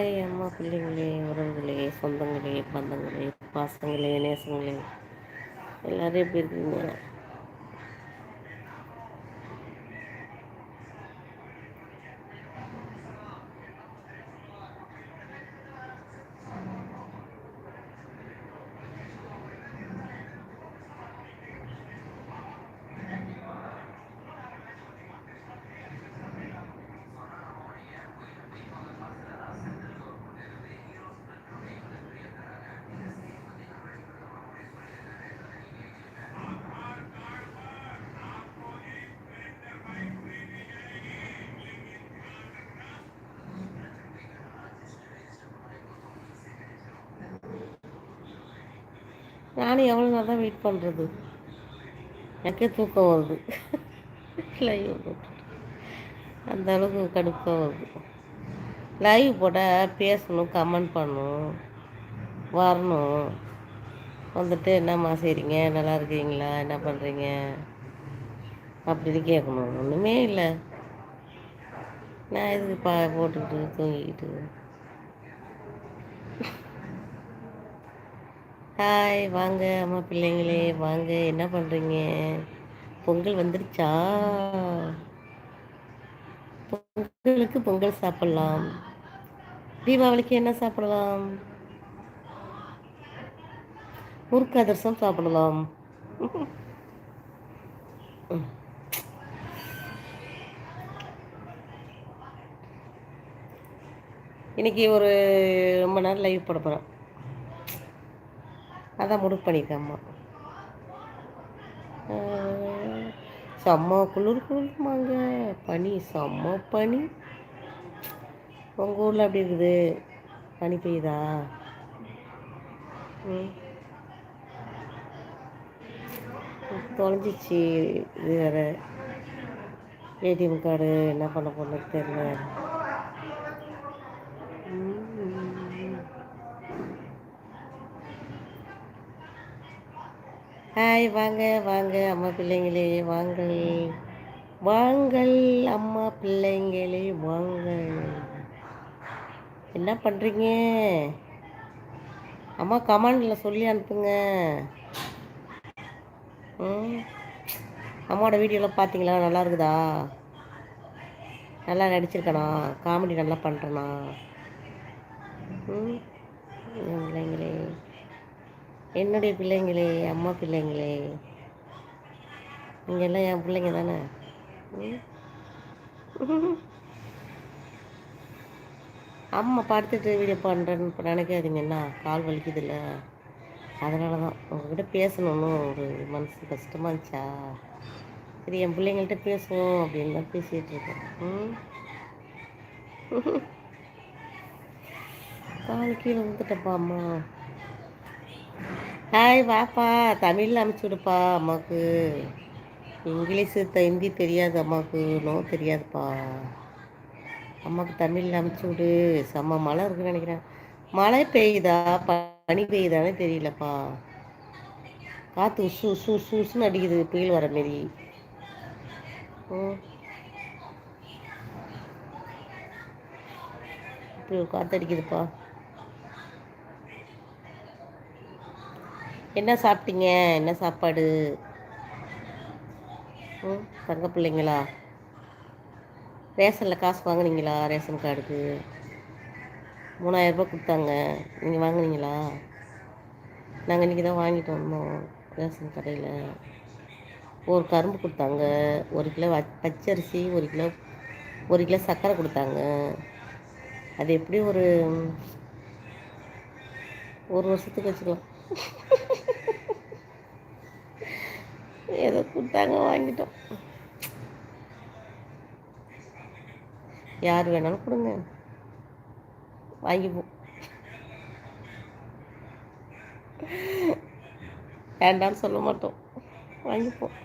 Hi அம்மா பிள்ளைங்களே உறவுகளே சொந்தங்களே பந்தங்களே பாசங்களே நேசங்களே எல்லோரும் எப்படி இருக்கீங்க? நானும் எவ்வளோ நேரம் தான் வெயிட் பண்ணுறது எனக்கே தூக்கம் வருது. லைவ் அந்த அளவுக்கு கடுப்பாக வருது. லைவ் போட்டால் பேசணும் கமெண்ட் பண்ணணும் வரணும். வந்துட்டு என்னம்மா செய்கிறீங்க நல்லா இருக்கீங்களா? என்ன பண்ணுறீங்க அப்படின்னு கேட்கணும். ஒன்றுமே இல்லை. நான் இதுக்கு பா போட்டுக்கிட்டு தூங்கிக்கிட்டு? ஹாய் வாங்க அம்மா பிள்ளைங்களே வாங்க. என்ன பண்ணுறீங்க பொங்கல் வந்துருச்சா? பொங்கலுக்கு பொங்கல் சாப்பிட்லாம். தீபாவளிக்கு என்ன சாப்பிடலாம்? முறுக்கு அதிரசம் சாப்பிடலாம். இன்னைக்கு ஒரு ரொம்ப நேரம் லைவ் போட போகிறேன் அதான் முடிவு பண்ணியிருக்கேன் அம்மா செம்ம குளிர் குளிர்மாங்க. பனி செம்ம பனி. உங்கள் ஊரில் அப்படி இருக்குது? பனி பெய்யுதா? ம். தொலைஞ்சிச்சு. இது வேறு. ஏடிஎம் கார்டு என்ன பண்ண போனது தெரியல. ஹாய் வாங்க வாங்க அம்மா பிள்ளைங்களே வாங்கள். வாங்கள் அம்மா பிள்ளைங்களே வாங்கள். என்ன பண்ணுறீங்க அம்மா கமாண்டில் சொல்லி அனுப்புங்க. ம். அம்மாவோட வீடியோலாம் பார்த்தீங்களா நல்லா இருக்குதா? நல்லா நடிச்சிருக்கணா காமெடி நல்லா பண்ணுறேண்ணா ம். பிள்ளைங்களே என்னுடைய பிள்ளைங்களே அம்மா பிள்ளைங்களே. எல்லாம் என் பிள்ளைங்க தானே? அம்மா படுத்துட்டு வீடியோ பண்ணுறேன்னு இப்போ நினைக்காதீங்க. என்ன கால் வலிக்குதுல்ல? அதனால தான் உங்ககிட்ட பேசணும்னு ஒரு மனசு கஷ்டமாக இருந்துச்சா? சரி என் பிள்ளைங்கள்ட்ட பேசுவோம் அப்படின்னு தான் பேசிகிட்டு இருக்கேன். ம். கால் கீழே வந்துட்டப்பா அம்மா. ஹாய் வாப்பா. தமிழில் அமுச்சு விடுப்பா அம்மாவுக்கு இங்கிலீஷு ஹிந்தி தெரியாது அம்மாவுக்கு நோ தெரியாதுப்பா. அம்மாவுக்கு தமிழில் அமுச்சு விடு செம்ம மழை இருக்குன்னு நினைக்கிறேன். மழை பெய்யுதா? பனி பெய்யுதானே தெரியலப்பா. காற்று உசு உசு உசு உசுன்னு அடிக்குது. புயல் வர மாரி. இப்படி காற்று அடிக்குதுப்பா. என்ன சாப்பிட்டீங்க? என்ன சாப்பாடு? ம் தங்க பிள்ளைங்களா? ரேஷனில் காசு வாங்கினீங்களா? ரேஷன் கார்டுக்கு? மூணாயிரரூபா கொடுத்தாங்க. நீங்கள் வாங்கினீங்களா? நாங்கள் இன்றைக்கி தான் வாங்கிட்டு வந்தோம் ரேஷன் கடையில். ஒரு கரும்பு கொடுத்தாங்க ஒரு கிலோ பச்சரிசி ஒரு கிலோ ஒரு கிலோ சர்க்கரை கொடுத்தாங்க. அது எப்படி ஒரு ஒரு வருஷத்துக்கு வச்சுக்கலாம். ஏதோ கொடுத்தாங்க வாங்கிட்டோம். யார் வேணாலும் கொடுங்க. வாங்கிப்போம் வேண்டாம்னு சொல்ல மாட்டோம். வாங்கிப்போம்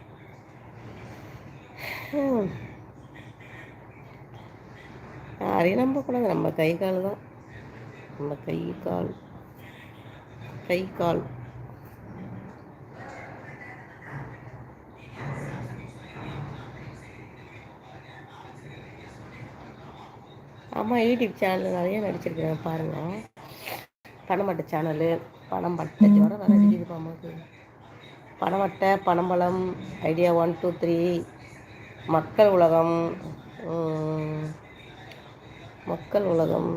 யாரையும் நம்பக்கூடாது. நம்ம கை கால் தான். நம்ம கை கால். கை கால். அம்மா யூடியூப் சேனல் நிறைய நடிச்சிருக்கிறேன் பாருங்கள் பணமட்ட சேனலு பணம் பட்ட ஜுரம் வர அடிக்குதுப்பா அம்மாவுக்கு பணமட்டை பணம்பழம் ஐடியா ஒன் டூ த்ரீ மக்கள் உலகம். மக்கள் உலகம்.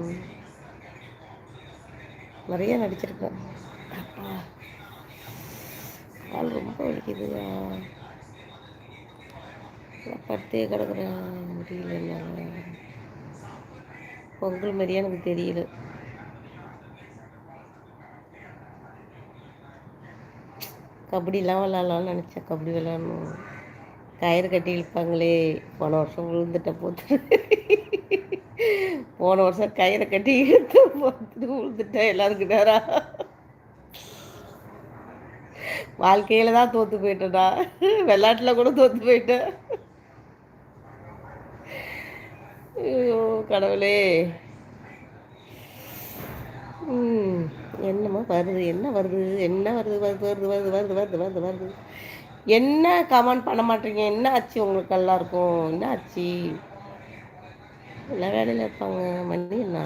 நிறைய நடிச்சிருக்கேன். கால் ரொம்ப வலிக்குதுயா படுத்தே கிடக்குறேன். முடியல என்னால். பொங்கல் மாதிரியே எனக்கு தெரியல. கபடிலாம் விளாட்லான்னு நினச்சேன். கபடி விளாடணும் கயிறு கட்டி இழுப்பாங்களே. போன வருஷம் விழுந்துட்ட போத்து போன வருஷம் கயிறை கட்டி இழுத்து போத்துட்டு விழுந்துட்டேன். எல்லாருக்கும் நேரம் வாழ்க்கையில் தான் தோற்று போயிட்டேடா விளையாட்டில் கூட தோற்று போயிட்டேன் ஐயோ கடவுளே. என்னமோ வருது என்ன வருது என்ன வருது வருது வருது வருது வருது வருது வருது வருது. என்ன கமெண்ட் பண்ண மாட்டீங்க? என்ன ஆச்சு உங்களுக்கு எல்லாருக்கும்? என்ன ஆச்சு? எல்லா வேலையில் இருப்பாங்க. மணி என்ன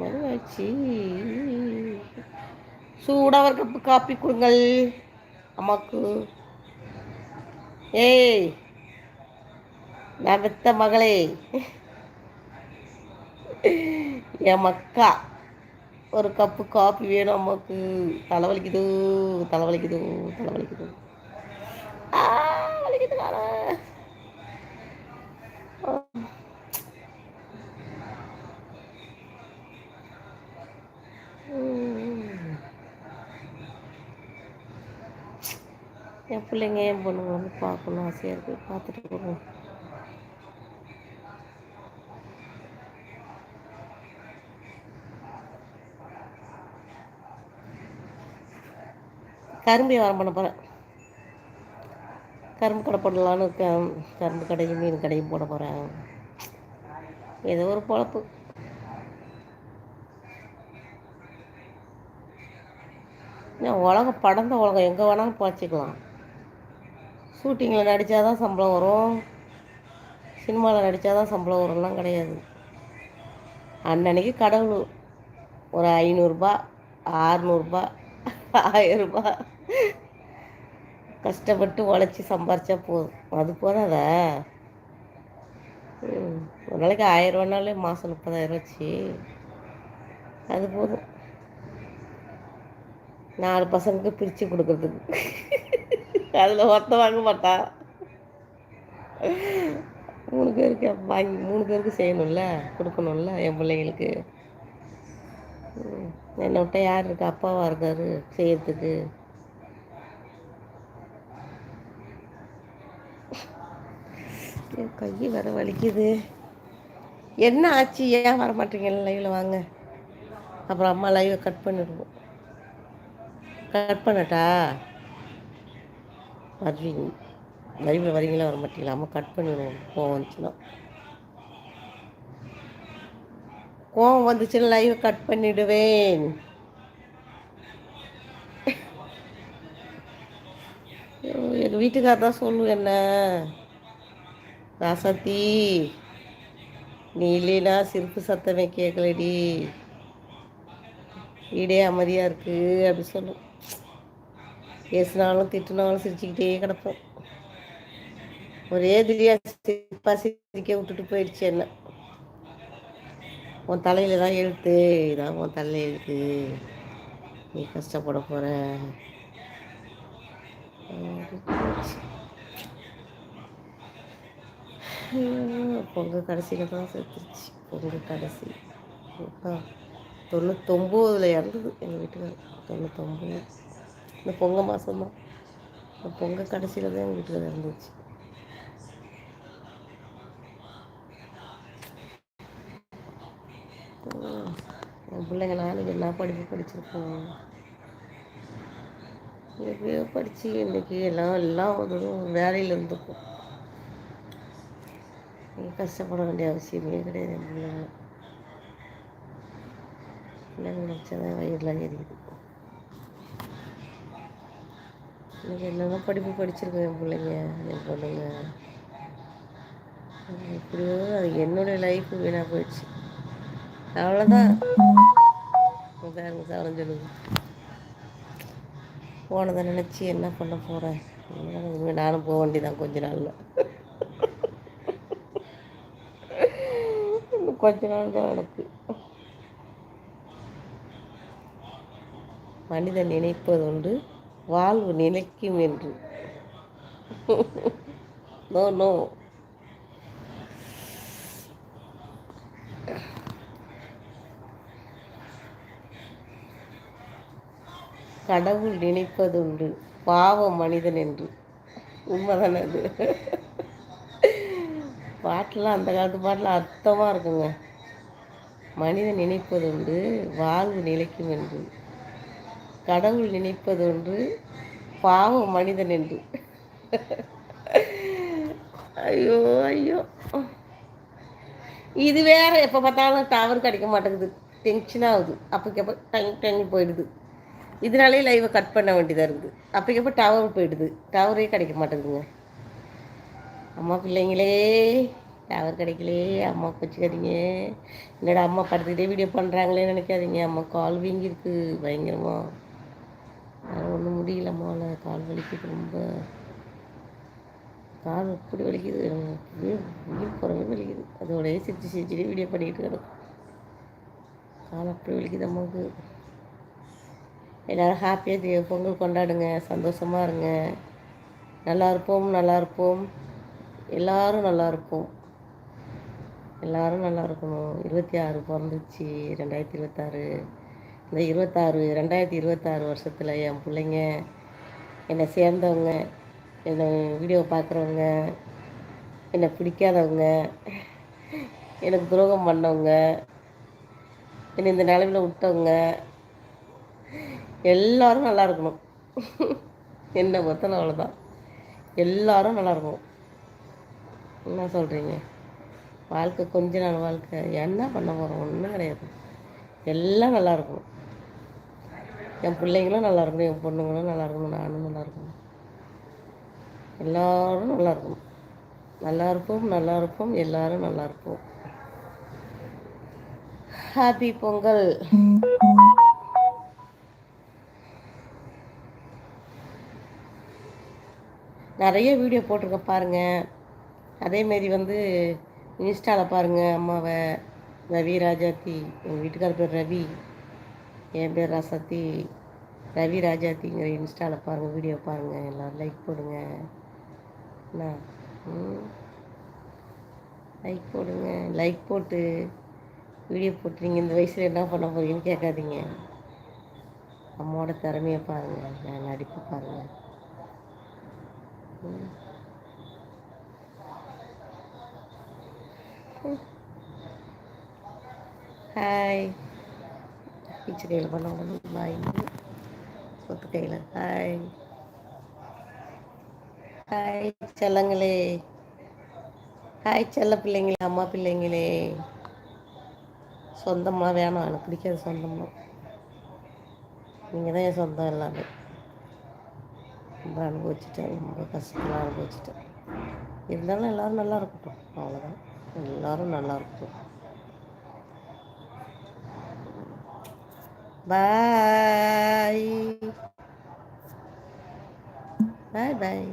மணி ஆச்சு சூடாக ஒரு கப்பு காப்பி கொடுங்கள். அம்மாக்கு. ஏய் நான் பெத்த மகளே. என் மக்கா ஒரு கப்பு காஃபி வேணும் அம்மாவுக்கு. தலைவலிக்குது தலைவலிக்குது தலைவலிக்குது. வலிக்குது என் பிள்ளைங்க என் பொண்ணுங்க வந்து பார்க்கணும் ஆசையாக இருக்குது பார்த்துட்டு போகணும். கரும்பு வியாபாரம் பண்ண போகிறேன் கரும்பு கடை போடலான்னு இருக்கேன். கரும்பு கடையும் மீன் கடையும் போட போகிறேன் ஏதோ ஒரு பொழப்பு. உலகம் படந்த உலகம். எங்கே வேணாலும் பாய்ச்சிக்கலாம் ஷூட்டிங்கில் நடித்தா தான் சம்பளம் வரும். சினிமாவில் நடித்தா தான் சம்பளம் வரும்லாம் கிடையாது. அன்னன்னைக்கு கடவுள். ஒரு ஐநூறுரூபா ஆறுநூறுபா ஆயிரரூபா கஷ்டப்பட்டு உழைச்சி சம்பாரிச்சா போதும். அது போதாதா? ஒரு நாளைக்கு ஆயிரரூவானாலே மாதம் முப்பதாயிரம் வச்சு அது போதும். நாலு பசங்களுக்கு பிரித்து கொடுக்குறதுக்கு. அதில் ஒருத்த வாங்க மாட்டா. மூணு பேருக்கு வாங்கி மூணு பேருக்கு செய்யணும்ல கொடுக்கணும்ல என் பிள்ளைங்களுக்கு. என்னை விட்டால் யார் இருக்கா? அப்பாவாக இருக்கார் செய்யறதுக்கு. என் கை வர வலிக்குது. என்ன ஆச்சு? ஏன் வர மாட்டீங்க லைவில் வாங்க. அப்புறம் அம்மா லைவை கட் பண்ணிடுவோம். கட் பண்ணட்டா? வருவீங்க லைவில் வரீங்களா? வர மாட்டீங்களா அம்மா கட் பண்ணிடுவோம். கோவம் வந்துச்சுன்னா. கோவம் வந்துச்சுன்னு லைவை கட் பண்ணிடுவேன். எங்கள் வீட்டுக்காரர் தான் சொல்லுவேன் என்ன? ராசத்தி நீ இல்லைனா சிரிப்பு சத்தமே கேட்கலடி வீடே அமைதியாக இருக்குது அப்படி சொல்லும் பேசினாலும் திட்டினாலும் சிரிச்சுக்கிட்டே கிடப்போம். ஒரே திடீர் சிரிப்பா சிரிக்க விட்டுட்டு போயிடுச்சு என்ன? உன் தலையில் தான் எழுத்து. இதான் உன் தலையில் எழுத்து. நீ கஷ்டப்பட போகிற பொங்கல் கடைசியில் தான் செத்துருச்சு. பொங்கல் கடைசி. தொண்ணூத்தொம்போதில் இறந்தது எங்கள் வீட்டுக்கார் தொண்ணூத்தொம்பது இந்த பொங்கல் இந்த பொங்கல் கடைசியில் தான் எங்கள் வீட்டுக்காரர் இறந்துச்சு. என் பிள்ளைங்க நாளைக்கு என்ன படிப்பு படிச்சிருக்கோம் எப்படியோ படித்து இன்றைக்கி எல்லாம் எல்லாம் ஒரு வேலையில் இருந்துக்கும் கஷ்டப்பட வேண்டிய அவசியமே கிடையாது என் பிள்ளைங்க பிள்ளைங்க நினச்சாதான் வயிறுலாம் எரியுது. எனக்கு என்னென்ன படிப்பு படிச்சிருக்கேன் என் பிள்ளைங்க என் பொண்ணுங்க. எப்படியோ அது என்னுடைய லைஃப் வீணாக போயிடுச்சு. அவ்வளோதான் சாரம் சொல்லுங்க. போனதை நினச்சி என்ன பண்ண போகிறேன் நானும் போக வேண்டியதான் கொஞ்ச நாளில். கொஞ்ச நாள் தான் எனக்கு. மனிதன் நினைப்பதுண்டு வாழ்வு நிலைக்கும் என்று. No no. கடவுள் நினைப்பதுண்டு பாவம் மனிதன் என்று. உண்மைதான் அது? பாட்டெலாம் அந்த காலத்து பாட்டெலாம் அர்த்தமாக இருக்குங்க. மனிதன் நினைப்பதுண்டு வாழ்வு நிலைக்கும் என்று. கடவுள் நினைப்பதொன்று பாவம் மனிதன் என்று. ஐயோ ஐயோ. இது வேற எப்போ பார்த்தாலும் டவர் கிடைக்க மாட்டேங்குது. டென்ஷன் ஆகுது. அப்போக்கப்போ டைம் டைம் போயிடுது. இதனாலே லைவை கட் பண்ண வேண்டியதாக இருக்குது. அப்போக்கப்போ டவர் போயிடுது. டவரே கிடைக்க மாட்டேங்குதுங்க. அம்மா பிள்ளைங்களே டவர் கிடைக்கலே அம்மா வச்சுக்காதீங்க என்னடா அம்மா படுத்துக்கிட்டே வீடியோ பண்ணுறாங்களே நினைக்காதீங்க. அம்மா கால் வீங்கிருக்கு பயங்கரமாக ஒன்றும் முடியல அம்மாவில் கால் வலிக்குது ரொம்ப. கால் எப்படி வலிக்குது? உயிர் போகிற வலிக்குது. அதோடய சிரிச்சு சிரிச்சுட்டு வீடியோ பண்ணிக்கிட்டு கிடக்கும். கால் அப்படி வலிக்குது அம்மாவுக்கு எல்லோரும் ஹாப்பியாக பொங்கல் கொண்டாடுங்க சந்தோஷமாக இருங்க. நல்லா இருப்போம் நல்லா இருப்போம். எல்லோரும் நல்லா இருப்போம் எல்லோரும் நல்லா இருக்கணும். இருபத்தி ஆறு பிறந்துச்சு ரெண்டாயிரத்தி இருபத்தாறு. இந்த இருபத்தாறு ரெண்டாயிரத்தி இருபத்தாறு வருஷத்தில் என் பிள்ளைங்க என்னை சேர்ந்தவங்க என்னை வீடியோ பார்க்குறவங்க என்னை பிடிக்காதவங்க எனக்கு துரோகம் பண்ணவங்க என்னை இந்த நிலவில் விட்டவங்க எல்லோரும் நல்லா இருக்கணும். என்னை பொறுத்தன அவ்வளோதான் எல்லோரும் நல்லா இருக்கணும். என்ன சொல்கிறீங்க வாழ்க்கை கொஞ்ச நாள் வாழ்க்கை. என்ன பண்ண போகிறோம் ஒன்றும் கிடையாது. எல்லாம் நல்லா இருக்கணும். என் பிள்ளைங்களும் நல்லா இருக்கணும். என் பொண்ணுங்களும் நல்லா இருக்கணும். நானும் நல்லா இருக்கணும். எல்லோரும் நல்லா இருக்கணும். நல்லா இருப்போம் நல்லா இருப்போம். எல்லோரும் நல்லா இருப்போம். ஹாப்பி பொங்கல் நிறைய வீடியோ போட்டிருக்கேன் பாருங்கள் அதேமாரி வந்து இன்ஸ்டாவில் பாருங்கள் அம்மாவை ரவி ராஜாத்தி எங்கள் வீட்டுக்கார பேர் ரவி என் பேர் ரசத்தி. ரவி ராஜாத்திங்கிற இன்ஸ்டாவில் பாருங்கள் வீடியோ பாருங்கள் எல்லோரும் லைக் போடுங்க. என்ன லைக் போடுங்க லைக் போட்டு வீடியோ போட்டு நீங்கள் இந்த வயசில் என்ன பண்ண போகிறீங்கன்னு கேட்காதீங்க. அம்மாவோட திறமையை பாருங்கள் நான் நடிப்பு பாருங்கள் ஹாய் பீச்சு கையில் பண்ண உடனே பாய் சொத்து கையில். Hi hi செல்லங்களே. ஹாய் செல்ல பிள்ளைங்களே அம்மா பிள்ளைங்களே. சொந்தமாக வேணாம் எனக்கு பிடிக்காது சொந்தமாக நீங்கள் தான் என் சொந்தம் எல்லாமே. ரொம்ப அனுபவிச்சுட்டேன் ரொம்ப கஷ்டமாக அனுபவிச்சுட்டேன். இருந்தாலும் எல்லோரும் நல்லா இருக்கட்டும் அவ்வளோதான் எல்லோரும் நல்லா இருக்கட்டும் Bye. Bye bye.